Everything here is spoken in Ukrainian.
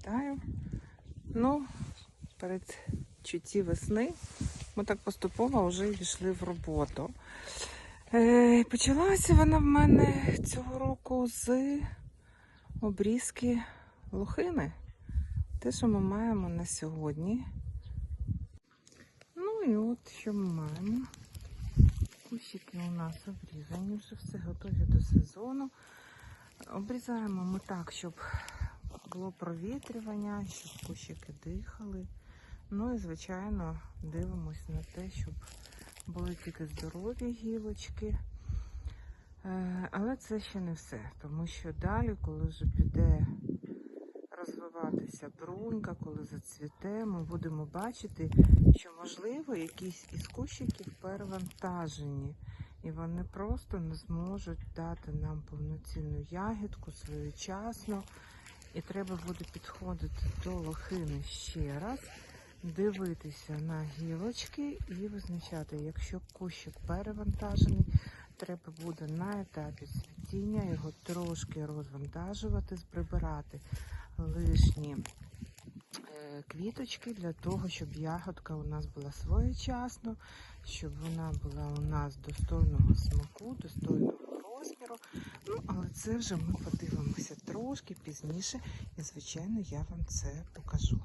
Вітаю. Ну, перед чутті весни ми так поступово вже йшли в роботу. Е, почалася вона в мене цього року з обрізки лохини. Те, що ми маємо на сьогодні. Ну і от що ми маємо. Кущики у нас обрізані, вже все готові до сезону. Обрізаємо ми так, щоб було провітрювання, щоб кущики дихали. Ну і, звичайно, дивимось на те, щоб були тільки здорові гілочки. Е, Але це ще не все, тому що далі, коли вже піде розвиватися брунька, коли зацвіте, ми будемо бачити, що можливо якісь із кущиків перевантажені, і вони просто не зможуть дати нам повноцінну ягідку своєчасно. І треба буде підходити до лохини ще раз, дивитися на гілочки і визначати, якщо кущик перевантажений, треба буде на етапі цвітіння його трошки розвантажувати, прибирати лишні е, квіточки для того, щоб ягодка у нас була своєчасно, щоб вона була у нас достойного смаку, достойного розміру. Ну, але це вже ми подивимося трошки пізніше, і звичайно я вам це покажу.